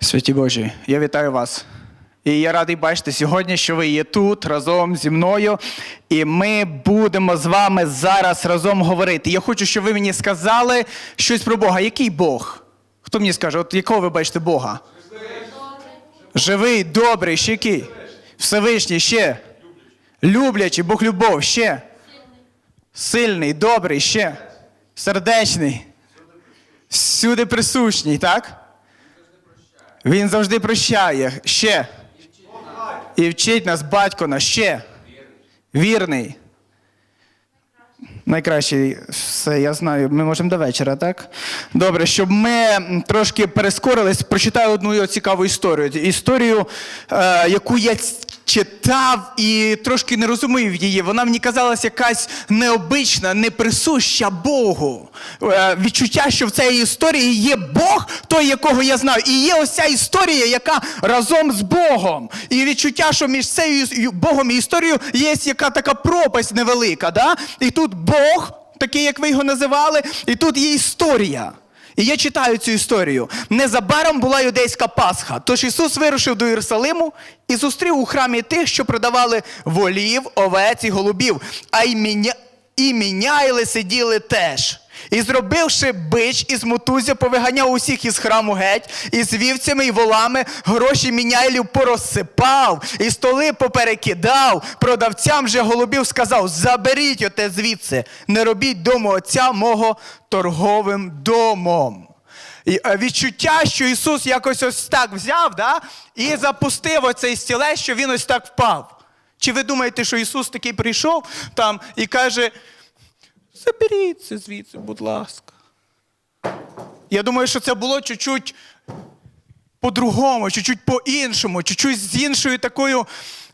Святі Божі, я вітаю вас. І я радий бачити сьогодні, що ви є тут разом зі мною, і ми будемо з вами зараз разом говорити. Я хочу, щоб ви мені сказали щось про Бога. Який Бог? Хто мені скаже, от якого ви бачите Бога? Живий, добрий, ще який? Всевишній, ще. Люблячий, Бог любов, ще. Сильний, добрий, ще. Сердечний. Всюди присутній, так? Він завжди прощає. Ще. І вчить нас батько наш ще. Вірний. Найкращий, все, я знаю, ми можемо до вечора, так? Добре, щоб ми трошки перескорились, прочитаю одну цікаву історію. Історію, е, яку я читав і трошки не розумів її. Вона мені казалась якась необична, неприсуща Богу. Е, відчуття, що в цій історії є Бог, той, якого я знаю. І є ось ця історія, яка разом з Богом. І відчуття, що між цією Богом і історією є яка така пропасть невелика. Да? І тут Бог, такий, як ви його називали, і тут є історія. І я читаю цю історію. Незабаром була юдейська Пасха. Тож Ісус вирушив до Єрусалиму і зустрів у храмі тих, що продавали волів, овець і голубів, а й міня... і міняйли сиділи теж. І зробивши бич із мотузя, повиганяв усіх із храму геть, і з вівцями і волами гроші міняйлів порозсипав, і столи поперекидав. Продавцям же голубів сказав: заберіть оте звідси, не робіть дому отця мого торговим домом. І, е, Відчуття, що Ісус якось ось так взяв да, і запустив оцей стілець, що він ось так впав. Чи ви думаєте, що Ісус такий прийшов там і каже: заберіть це звідси, будь ласка. Я думаю, що це було чуть-чуть по-другому, чуть-чуть по-іншому, чуть-чуть з іншою такою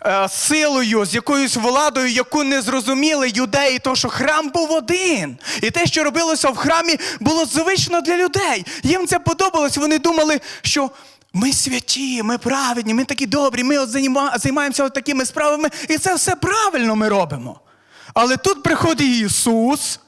е, силою, з якоюсь владою, яку не зрозуміли юдеї, то що храм був один. І те, що робилося в храмі, було звично для людей. Їм це подобалось. Вони думали, що. Ми святі, ми праведні, ми такі добрі, ми от займаємося от такими справами, і це все правильно ми робимо. Але тут приходить Ісус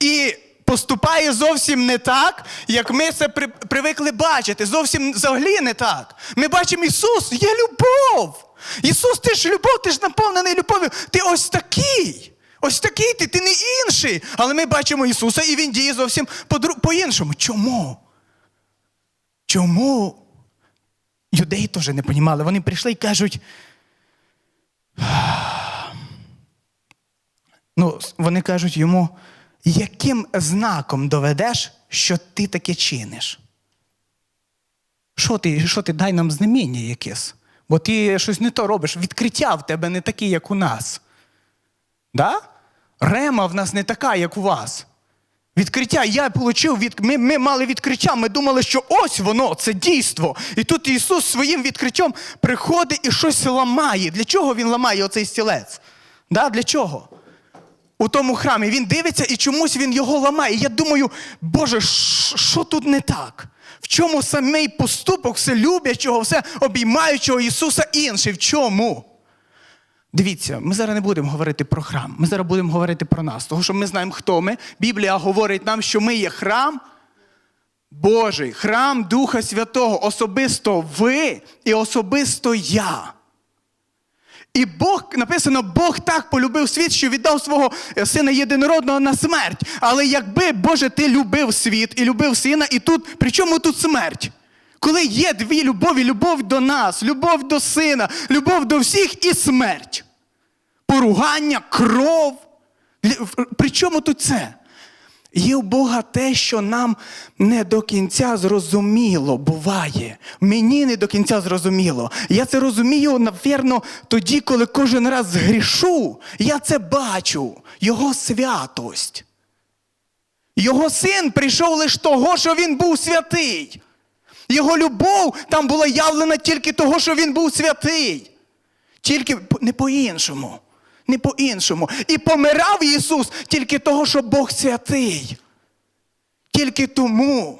і поступає зовсім не так, як ми це при- привикли бачити. Зовсім взагалі не так. Ми бачимо Ісус, є любов. Ісус, ти ж любов, ти ж наповнений любов'ю. Ти ось такий. Ось такий ти, ти не інший. Але ми бачимо Ісуса, і Він діє зовсім по-іншому. Чому? Чому? Юдеї теж не понімали. Вони прийшли і кажуть. Ну, вони кажуть йому, яким знаком доведеш, що ти таке чиниш? Що ти, що ти дай нам знаміння якесь? Бо ти щось не то робиш. Відкриття в тебе не такі, як у нас. Да? Рема в нас не така, як у вас. Відкриття я отримав, від... ми, ми мали відкриття, ми думали, що ось воно, це дійство. І тут Ісус своїм відкриттям приходить і щось ламає. Для чого Він ламає оцей стілець? Да? Для чого? У тому храмі. Він дивиться і чомусь він його ламає. І я думаю, Боже, що тут не так? В чому самий поступок все люблячого, все обіймаючого Ісуса інший? В чому? Дивіться, ми зараз не будемо говорити про храм, ми зараз будемо говорити про нас, тому що ми знаємо, хто ми. Біблія говорить нам, що ми є храм Божий, храм Духа Святого, особисто ви і особисто я. І Бог написано, Бог так полюбив світ, що віддав свого е, сина єдинородного на смерть. Але якби, Боже, ти любив світ і любив сина, і тут, при чому тут смерть? Коли є дві любові, любов до нас, любов до сина, любов до всіх і смерть. Поругання, кров. При чому тут це? Є у Бога те, що нам не до кінця зрозуміло буває. Мені не до кінця зрозуміло. Я це розумію, напевно, тоді, коли кожен раз грішу, я це бачу, Його святость. Його син прийшов лише того, що він був святий. Його любов там була явлена тільки того, що він був святий. Тільки не по-іншому. Не по-іншому. І помирав Ісус тільки того, що Бог святий. Тільки тому.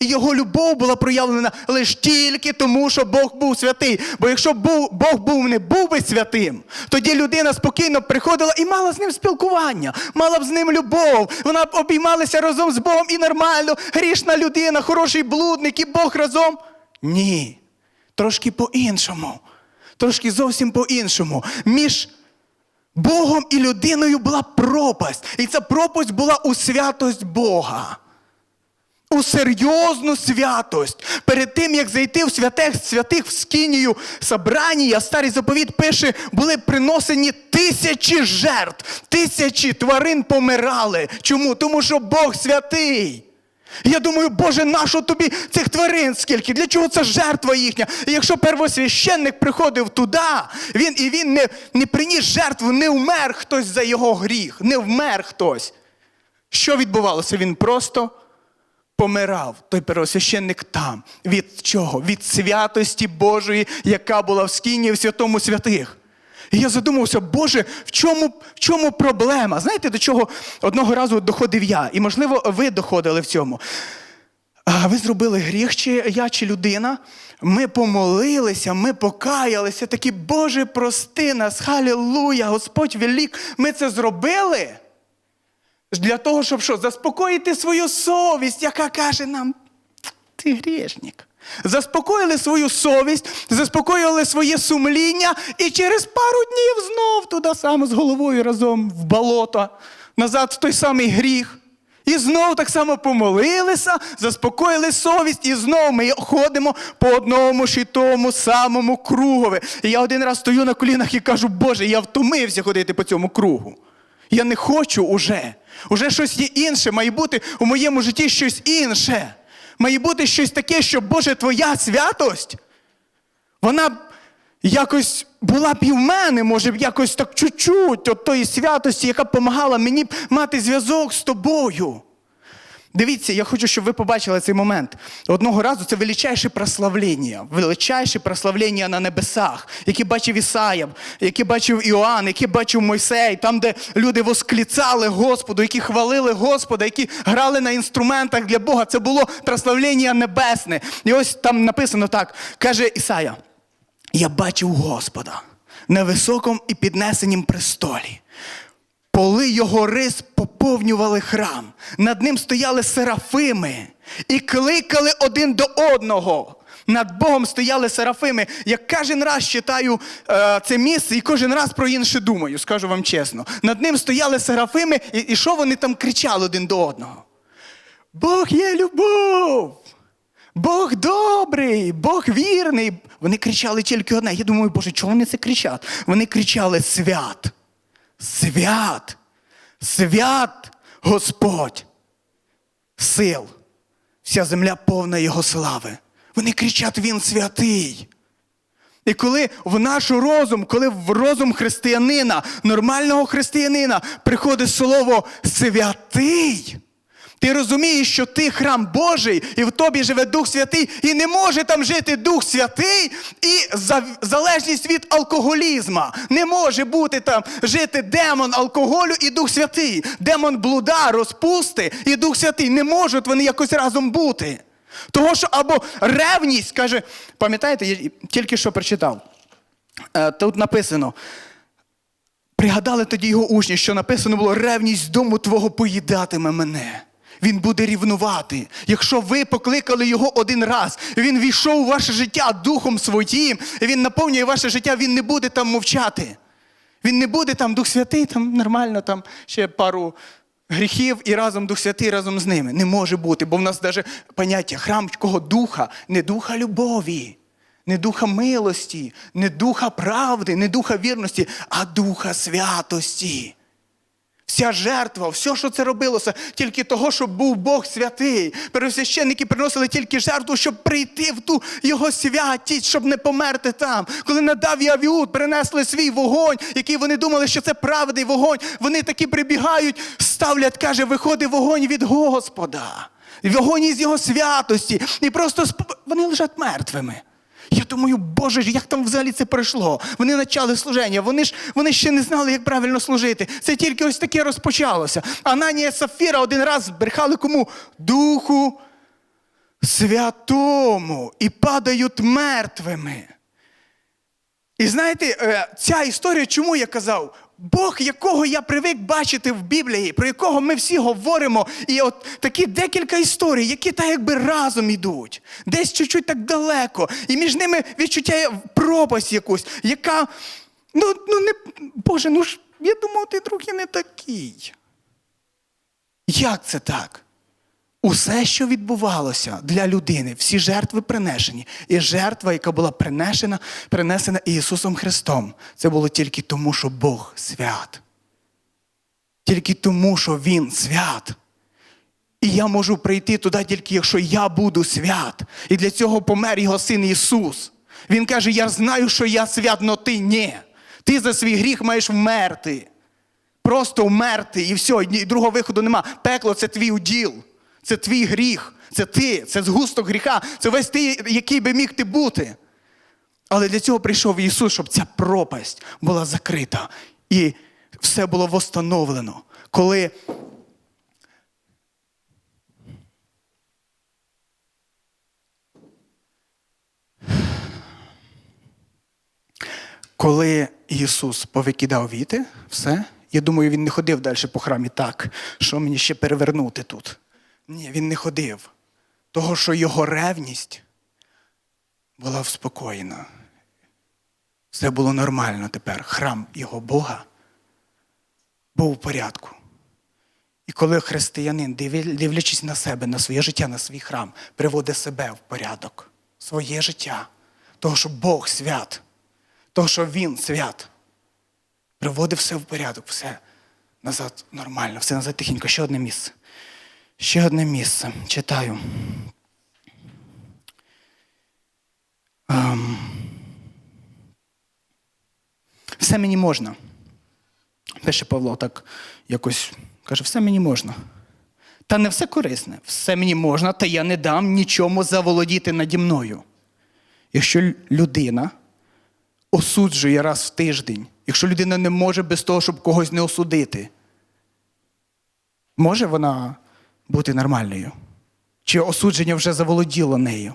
І його любов була проявлена лише тільки тому, що Бог був святий. Бо якщо Бог був не був би святим, тоді людина спокійно приходила і мала з ним спілкування, мала б з ним любов. Вона б обіймалася разом з Богом і нормально. Грішна людина, хороший блудник, і Бог разом. Ні. Трошки по-іншому. Трошки зовсім по-іншому. Між Богом і людиною була пропасть. І ця пропасть була у святость Бога. У серйозну святость. Перед тим, як зайти в святих святих в скинію собрання, старий заповіт пише, були приносені тисячі жертв, тисячі тварин помирали. Чому? Тому що Бог святий. Я думаю, Боже, нащо тобі цих тварин скільки? Для чого це жертва їхня? І якщо первосвященник приходив туди, він і він не, не приніс жертву, не вмер хтось за його гріх, не вмер хтось. Що відбувалося? Він просто помирав, той первосвященник там. Від чого? Від святості Божої, яка була в скіні в святому святих. І я задумався, Боже, в чому, в чому проблема? Знаєте, до чого одного разу доходив я, і, можливо, ви доходили в цьому. А ви зробили гріх, чи я, чи людина. Ми помолилися, ми покаялися, такі, Боже, прости нас, халілуя, Господь велик. Ми це зробили для того, щоб що? Заспокоїти свою совість, яка каже нам, ти грішник. Заспокоїли свою совість, заспокоїли своє сумління, і через пару днів знов туди саме з головою разом в болото, назад в той самий гріх. І знов так само помолилися, заспокоїли совість, і знов ми ходимо по одному ж і тому самому кругові. І я один раз стою на колінах і кажу, Боже, я втомився ходити по цьому кругу. Я не хочу уже. Уже щось є інше, має бути у моєму житті щось інше. Має бути щось таке, що, Боже, Твоя святость, вона якось була б і в мене, може б якось так чуть-чуть от тої святості, яка б допомагала мені мати зв'язок з тобою. Дивіться, я хочу, щоб ви побачили цей момент. Одного разу це величайше прославлення, величайше прославлення на небесах, яке бачив Ісая, яке бачив Іоанн, яке бачив Мойсей, там, де люди восклицали Господу, які хвалили Господа, які грали на інструментах для Бога. Це було прославлення небесне. І ось там написано так: каже Ісая: Я бачив Господа на високому і піднесенім престолі. Поли його рис поповнювали храм. Над ним стояли серафими і кликали один до одного. Над Богом стояли серафими. Я кожен раз читаю е, це місце і кожен раз про інше думаю, скажу вам чесно. Над ним стояли серафими, і, і що вони там кричали один до одного? Бог є любов! Бог добрий, Бог вірний. Вони кричали тільки одне. Я думаю, Боже, чого вони це кричать? Вони кричали свят. Свят, свят Господь, сил, вся земля повна Його слави. Вони кричать, Він святий. І коли в наш розум, коли в розум християнина, нормального християнина, приходить слово святий, ти розумієш, що ти храм Божий, і в тобі живе Дух Святий, і не може там жити Дух Святий і залежність від алкоголізма. Не може бути там жити демон алкоголю і Дух Святий. Демон блуда, розпусти і Дух Святий. Не можуть вони якось разом бути. Того, що або ревність, каже, пам'ятаєте, я тільки що прочитав. Е, Тут написано. Пригадали тоді його учні, що написано було ревність дому твого поїдатиме мене. Він буде рівнувати. Якщо ви покликали його один раз, він війшов у ваше життя духом своїм, він наповнює ваше життя, він не буде там мовчати. Він не буде там Дух Святий, там нормально, там ще пару гріхів і разом Дух Святий разом з ними. Не може бути, бо в нас навіть поняття храм кого духа, не духа любові, не духа милості, не духа правди, не духа вірності, а духа святості. Вся жертва, все, що це робилося, тільки того, щоб був Бог святий. Первосвященники приносили тільки жертву, щоб прийти в ту його святість, щоб не померти там. Коли надав і Авіуд принесли свій вогонь, який вони думали, що це праведний вогонь, вони такі прибігають, ставлять, каже, виходить вогонь від Господа. Вогонь із його святості. І просто сп- вони лежать мертвими. Я думаю, Боже, як там взагалі це пройшло? Вони почали служення, вони ж вони ще не знали, як правильно служити. Це тільки ось таке розпочалося. Ананія Сафіра один раз збрехали кому? Духу Святому і падають мертвими. І знаєте, е, ця історія, чому я казав? Бог, якого я привик бачити в Біблії, про якого ми всі говоримо, і от такі декілька історій, які так якби разом ідуть, десь чуть-чуть так далеко, і між ними відчуття пропасть якусь, яка, ну, ну не, Боже, ну ж, я думав, ти трохи не такий. Як це так? Усе, що відбувалося для людини, всі жертви принесені. І жертва, яка була принесена, принесена Ісусом Христом, це було тільки тому, що Бог свят. Тільки тому, що Він свят. І я можу прийти туди тільки, якщо я буду свят. І для цього помер його син Ісус. Він каже: Я знаю, що я свят, але ти ні. Ти за свій гріх маєш вмерти. Просто вмерти і все, і другого виходу нема. Пекло це твій уділ, це твій гріх, це ти, це згусток гріха, це весь ти, який би міг ти бути. Але для цього прийшов Ісус, щоб ця пропасть була закрита і все було восстановлено. Коли Коли Ісус повикидав віти, все, я думаю, він не ходив далі по храмі так, що мені ще перевернути тут. Ні, він не ходив. Того, що його ревність була вспокоєна. Все було нормально тепер. Храм його Бога був у порядку. І коли християнин, дивлячись- на себе, на своє життя, на свій храм, приводить себе в порядок, своє життя, того, що Бог свят, того, що Він свят, приводить все в порядок, все назад нормально, все назад тихенько. Ще одне місце. Ще одне місце. Читаю. Ем. Все мені можна. Пише Павло так якось каже, все мені можна. Та не все корисне, все мені можна, та я не дам нічому заволодіти наді мною. Якщо людина осуджує раз в тиждень, якщо людина не може без того, щоб когось не осудити, може вона бути нормальною? Чи осудження вже заволоділо нею?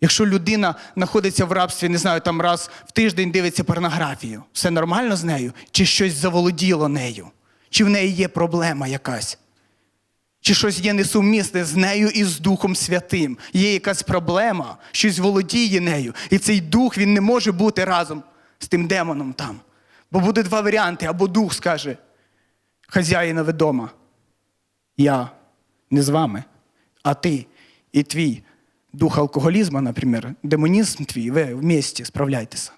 Якщо людина знаходиться в рабстві, не знаю, там раз в тиждень дивиться порнографію, все нормально з нею? Чи щось заволоділо нею? Чи в неї є проблема якась? Чи щось є несумісне з нею і з Духом Святим? Є якась проблема, щось володіє нею. І цей дух він не може бути разом з тим демоном там. Бо буде два варіанти: або дух скаже, хазяїнове дома, я не з вами, а ти і твій дух алкоголізму, наприклад, демонізм твій, ви вместе справляйтеся.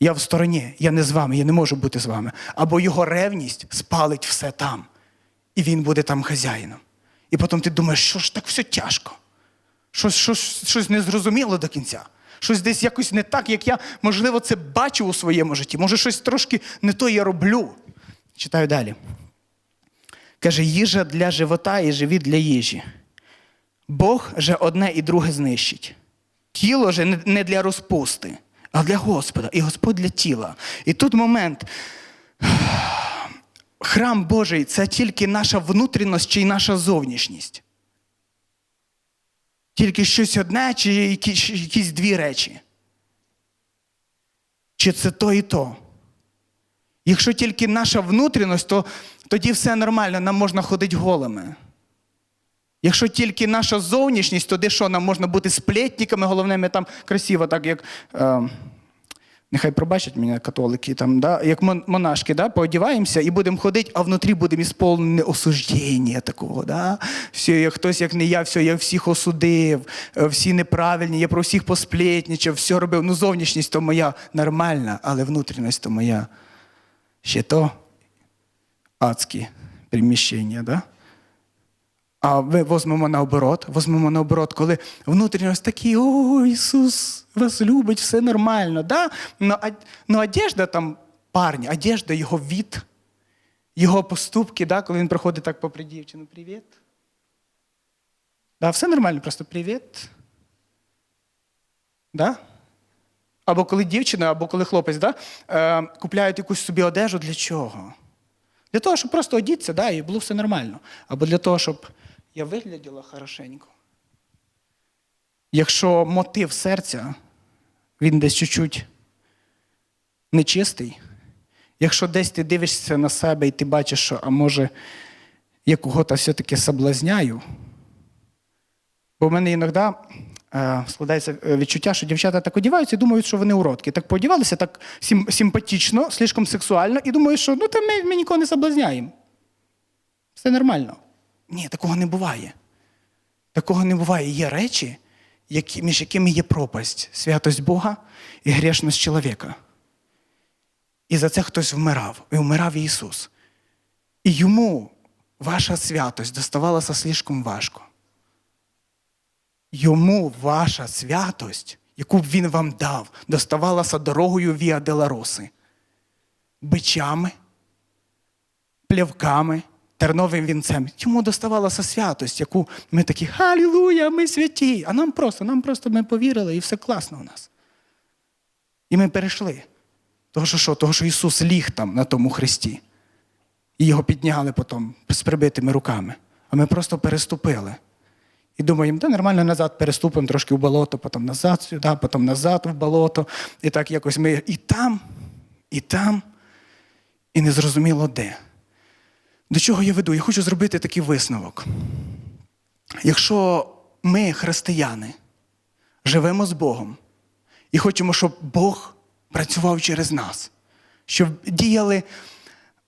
Я в стороні, я не з вами, я не можу бути з вами. Або його ревність спалить все там, і він буде там хазяїном. І потім ти думаєш, що ж так все тяжко, щось, щось, щось незрозуміло до кінця. Щось десь якось не так, як я, можливо, це бачу у своєму житті. Може, щось трошки не то я роблю. Читаю далі. Каже, їжа для живота і живіт для їжі. Бог же одне і друге знищить. Тіло же не- для розпусти, а для Господа, і Господь для тіла. І тут момент. Храм Божий це тільки наша внутрішність чи наша зовнішність. Тільки щось одне, чи якісь, якісь дві речі. Чи це то і то? Якщо тільки наша внутрішність, то тоді все нормально, нам можна ходити голими. Якщо тільки наша зовнішність, то де що, нам можна бути сплетниками, головне, ми там красиво, так як. Е, нехай пробачать мене католики, там, да, як монашки, да, поодіваємося і будемо ходити, а внутрі будемо ісполнені осуждення такого. Да? Все, як хтось, як не я, все, я всіх осудив, е, всі неправильні, я про всіх посплетничав, все робив. Ну, зовнішність то моя нормальна, але внутрішність то моя ще то адські приміщення. Да? А ми возьмемо наоборот, возьмемо наоборот, коли внутрішність такі, о, Ісус вас любить, все нормально. Да? Но, а, но одежда там парні, одежда, його від, його поступки, да? коли він проходить так попри дівчину, привіт. Да, все нормально, просто привіт. Да? Або коли дівчина, або коли хлопець да? е, купляють якусь собі одежу для чого? Для того, щоб просто одітися, да, і було все нормально. Або для того, щоб я вигляділа хорошенько. Якщо мотив серця, він десь чуть-чуть нечистий, Якщо десь ти дивишся на себе і ти бачиш, що, а може, я кого-то все-таки соблазняю, бо в мене іноді складається е, відчуття, що дівчата так одіваються і думають, що вони уродки. Так подівалися так сим, симпатично, слишком сексуально, і думають, що ну, та ми, ми нікого не соблазняємо. Все нормально. Ні, такого не буває. Такого не буває. Є речі, які, між якими є пропасть, святость Бога і грішність чоловіка. І за це хтось вмирав, і вмирав Ісус. І йому ваша святость доставалася слишком важко. Йому ваша святость, яку б він вам дав, доставалася дорогою Віа Делароси, бичами, плявками, терновим вінцем. Йому доставалася святость, яку ми такі Халілуя, ми святі. А нам просто, нам просто ми повірили, і все класно у нас. І ми перейшли. Того, що що? Того, що Ісус ліг там на тому хресті. І його підняли потім з прибитими руками. А ми просто переступили. І думаємо, да, нормально назад переступимо трошки в болото, потім назад сюди, потім назад в болото. І так якось ми і там, і там, і не зрозуміло де. До чого я веду? Я хочу зробити такий висновок. Якщо ми, християни, живемо з Богом і хочемо, щоб Бог працював через нас, щоб діяли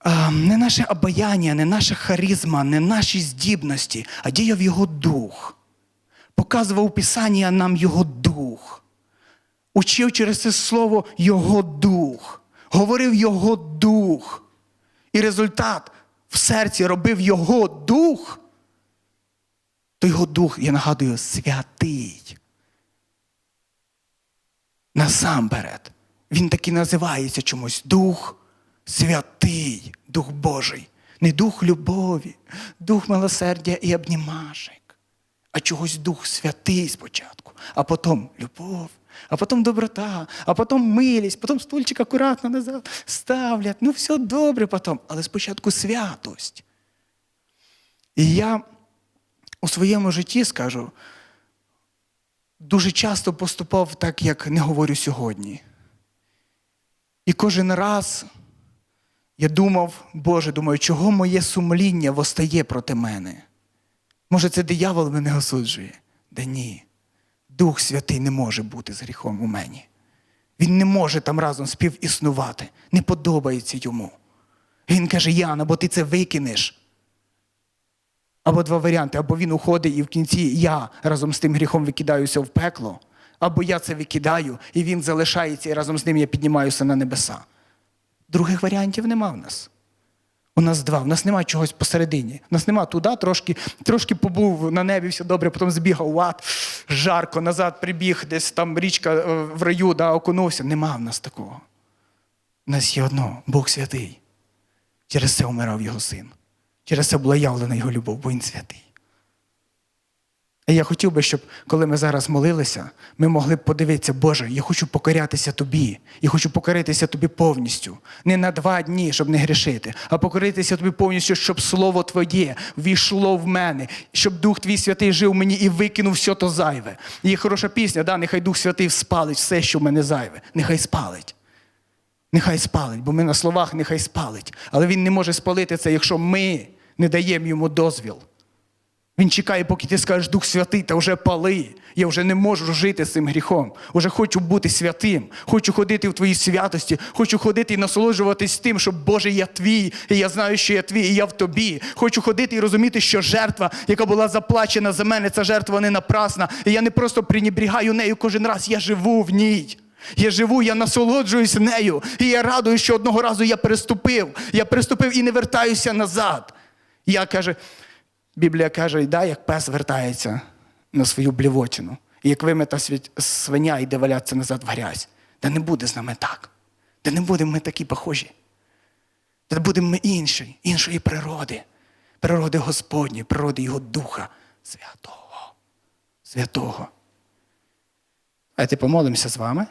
не наше обаяння, не наша харизма, не наші здібності, а діяв Його Дух. Показував у Писанні нам Його Дух. Учив через це слово Його Дух, говорив Його Дух. І результат в серці робив Його Дух, то Його Дух, я нагадую, святий. Насамперед, він таки називається чомусь Дух Святий, Дух Божий. Не дух любові, дух милосердя і обнімашек, а чогось Дух Святий спочатку, а потім любов, а потім доброта, а потім милість, потім стульчик акуратно назад ставлять. Ну, все добре потім, але спочатку святость. І я у своєму житті скажу, дуже часто поступав так, як не говорю сьогодні. І кожен раз я думав, Боже, думаю, чого моє сумління восстає проти мене? Може, це диявол мене осуджує? Да ні. Дух Святий не може бути з гріхом у мені. Він не може там разом співіснувати. Не подобається йому. Він каже: Ян, або ти це викинеш. Або два варіанти, або він уходить і в кінці я разом з тим гріхом викидаюся в пекло, або я це викидаю, і він залишається, і разом з ним я піднімаюся на небеса. Других варіантів нема в нас. У нас два. У нас нема чогось посередині. У нас нема туди, трошки, трошки побув на небі, все добре, потім збігав, в ад, жарко, назад прибіг, десь там річка е, в раю, да, окунувся. Нема в нас такого. У нас є одно Бог святий. Через це умирав його син. Через це була явлена його любов, бо він святий. І я хотів би, щоб коли ми зараз молилися, ми могли б подивитися, Боже, я хочу покорятися Тобі. Я хочу покоритися Тобі повністю. Не на два дні, щоб не грішити, а покоритися Тобі повністю, щоб Слово Твоє війшло в мене, щоб Дух Твій Святий жив в мені і викинув все то зайве. Є хороша пісня, да? нехай Дух Святий спалить все, що в мене зайве. Нехай спалить. Нехай спалить, бо ми на словах нехай спалить. Але він не може спалити це, якщо ми не даємо йому дозвіл. Він чекає, поки ти скажеш Дух Святий, та вже пали. Я вже не можу жити з цим гріхом. Уже хочу бути святим, хочу ходити в твоїй святості, хочу ходити і насолоджуватись тим, що Боже, я твій, і я знаю, що я твій, і я в тобі. Хочу ходити і розуміти, що жертва, яка була заплачена за мене, ця жертва не напрасна. І я не просто пренебрігаю нею кожен раз, я живу в ній. Я живу, я насолоджуюсь нею. І я радую, що одного разу я переступив. Я переступив і не вертаюся назад. Я каже, Біблія каже, да, як пес вертається на свою блівотину. І як вимита свиня йде валятися назад в грязь. Та не буде з нами так. Та не будемо ми такі похожі. Та будемо ми інші, іншої природи. Природи Господні, природи Його Духа Святого. Святого. Давайте помолимося з вами.